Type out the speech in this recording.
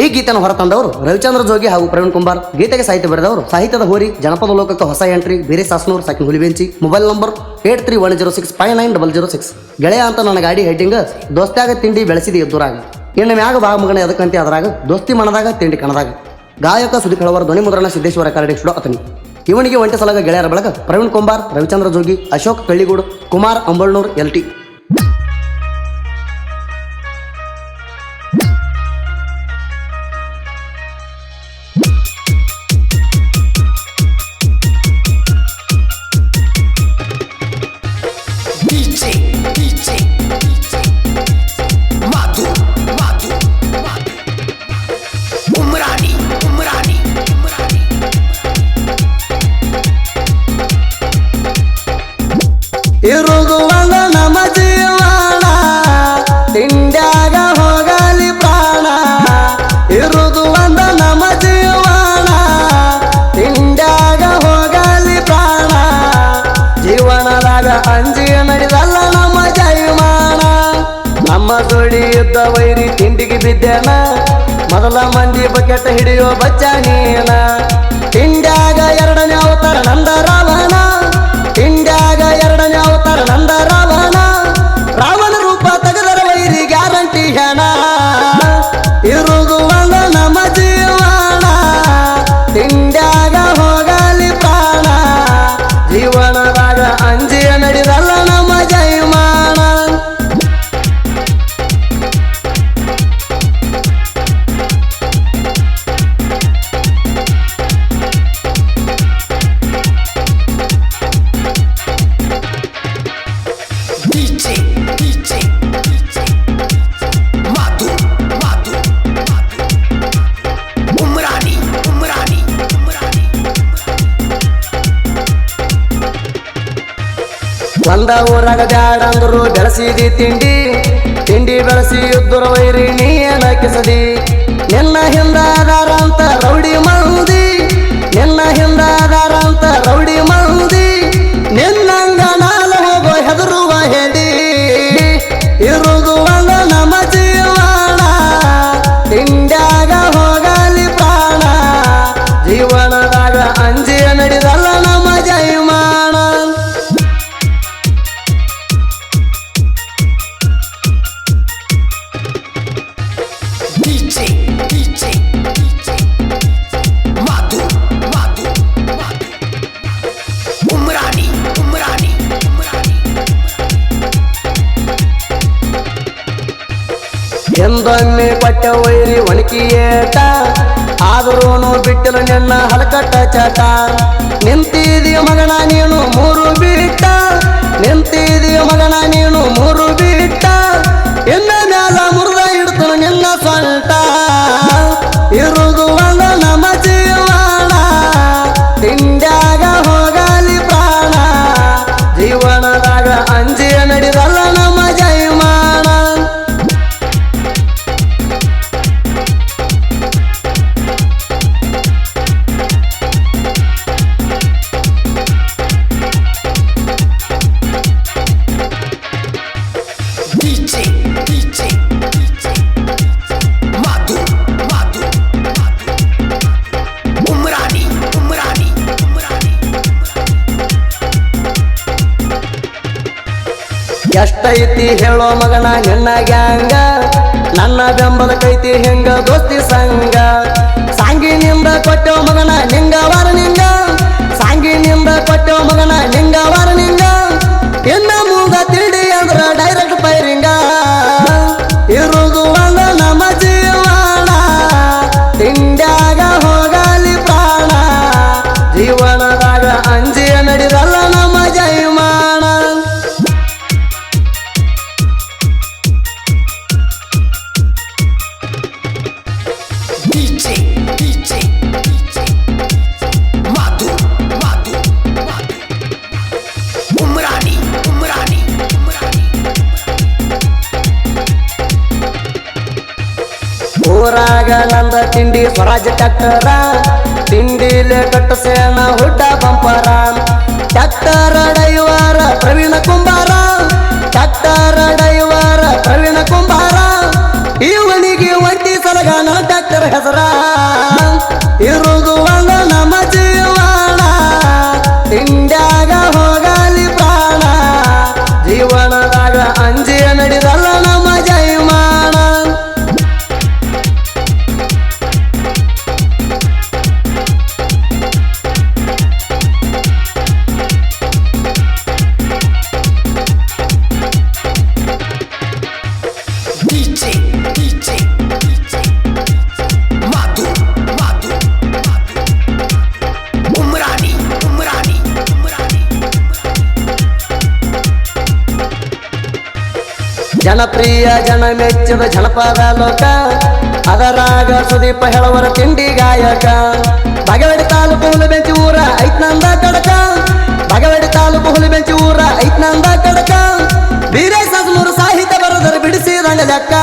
ಈ ಗೀತೆಯನ್ನು ಹೊರತಂದವರು ರವಿಚಂದ್ರ ಜೋಗಿ ಹಾಗೂ ಪ್ರವೀಣ್ ಕುಮಾರ್ ಗೀತೆಗೆ ಸಾಹಿತ್ಯ ಬರೆದವರು ಸಾಹಿತ್ಯದ ಹೋರಿ, ಜನಪದ ಲೋಕಕ್ಕೆ ಹೊಸ ಎಂಟ್ರಿ, ಬೇರೆ ಸಾಸ್ನೂರ್ ಸಾಕಿನ ಹುಲಿಬೆಂಚಿ mobile number eight three one zero six five nine double zero six. ಗೆಳೆಯ ಅಂತ ನನ್ನ ಗಾಡಿ ಹೈಟಿಂಗ್ ದೋಸ್ತ್ಯಾಗ ತಿಂಡಿ ಬೆಳೆಸಿದ ಎದ್ದುರಾಗ. ಇನ್ನು ಮ್ಯಾಗ ಭಾಗ ಮಗನ ಅದಕ್ಕಂತೆ ಅದರಾಗ, ದೋಸ್ತಿ ಮನದಾಗ, ತಿಂಡಿ ಕಣದಾಗ. ಗಾಯಕ ಸುದೀಪ್ ಹಳವರ್, ಧ್ವನಿ ಮುದ್ರಣ ಸಿದ್ದೇಶ್ವರ ಕರಡಿ ಸುಡೋ ಅತನಿ. ಇವನಿಗೆ ಒಂಟೆ ಸಲಗ ಗೆಳೆಯರ ಬಳಗ ಪ್ರವೀಣ್ ಕುಮಾರ್ ರವಿಚಂದ್ರ ಜೋಗಿ, ಅಶೋಕ್ ಕಳ್ಳಿಗೂಡು ಕುಮಾರ್ ಅಂಬಳ್ನೂರ್, ಎಲ್ ಟಿ. ಒಂದು ನಮ್ಮ ಜೀವನ ತಿಂಡ್ಯಾಗ ಹೋಗಲಿ ಪ್ರಾಣ. ಇರುಗುವಂದ ನಮ್ಮ ಜೀವನ ತಿಂಡ್ಯಾಗ ಹೋಗಲಿ ಪ್ರಾಣ. ಜೀವನದಾಗ ಅಂಜಿ ನಡೆದಲ್ಲ ನಮ್ಮ ಜೈಮಾನ. ನಮ್ಮ ಜೋಡಿ ಇದ್ದ ವೈರಿ ತಿಂಡಿಗೆ ಬಿದ್ದೇನ. ಮೊದಲ ಮಂದಿ ಬಕೆಟ್ ಹಿಡಿಯೋ ಬಚ್ಚ ನೀನ. ತಿಂಡ್ಯಾಗ ಎರಡನೇ ಅವತಾರ ನಂದ ಒಂದ ಊರಾಗ ಬ್ಯಾಡ ಅಂದ್ರು ಬೆಳೆಸಿದಿ ತಿಂಡಿ ತಿಂಡಿ ಬೆಳಸಿ ಉದ್ದರ ವೈರಿ ನೀ ಏನ ಕಿಸದಿ. ನಿನ್ನ ಹಿಂದಾದಾರ ಅಂತ ರೌಡಿ ಮಂದಿ ನಿನ್ನ ಹಿಂದ ಎಂದೊಮ್ಮೆ ಪಟ್ಟ ವೈರಿ ಒಣಕಿ ಏಟ ಆದರೂನು ಬಿಟ್ಟಲು ನಿನ್ನ ಹಲಕಟ್ಟ ಚಟ. ನಿಂತಿದೀಯ ಮಗನ ನೀನು ಮೂರು ಬಿಟ್ಟ ಎಷ್ಟೈತಿ ಹೇಳೋ ಮಗನ ಹೆಣ್ಣ ಗ್ಯಾಂಗ. ನನ್ನ ಬೆಂಬಲ ಕೈತಿ ಹೆಂಗ ದೋಸ್ತಿ ಸಂಗ ಸಾಂಗಿನಿಂದ ಕೊಟ್ಟೋ ಮಗನ ನಿಂಗ ವಾರ ನಿಂಗ ಸಾಂಗಿನಿಂದ ಕೊಟ್ಟೋ ಮಗನ ನಿಂಗ ಊರಾಗ ನಂದ ತಿಂಡಿ ಸ್ವರಾಜ್ ಟ್ಯಾಕ್ಟರ ತಿಂಡಿಲೆ ಕಟ್ಟಸೇನ ಹುಡ್ಡ ಬಂಪರ. ಟ್ಯಾಕ್ಟರ್ ಡೈವಾರ ಪ್ರವೀಣ ಕುಂಬಾರ. ಟ್ಯಾಕ್ಟರ್ ಡೈವಾರ ಪ್ರವೀಣ ಕುಂಬಾರ. ಇವನಿಗೆ ಒಟ್ಟಿ ಸಲಗ ನನ್ನ ಟ್ಯಾಕ್ಟರ್ ಹೆಸರ. ಇರುವುದು ನಮ್ಮ ಜೀವನ ತಿಂಡ್ಯಾಗ ಜನಪ್ರಿಯ ಜನ ಮೆಚ್ಚಿದ ಜನಪದ ಲೋಕ, ಅದರಾಗ ಸುದೀಪ ಹೇಳುವರ ತಿಂಡಿ ಗಾಯಕ. ಬಗವಡಿ ತಾಲೂಕು ಹುಲಿಬೆಂಚಿ ಊರ ಐತ್ನಂದ ಕಡಕ. ಬಗವಡಿ ತಾಲೂಕು ಹುಲಿಬೆಂಚಿ ಊರ ಐತ್ನಂದ ಕಡಕ. ವೀರೇಶ್ ಸಾಹಿತ್ಯ ಬಿಡಿಸಿ ಬಿಡಿಸಿದಂಗ ಲೆಕ್ಕ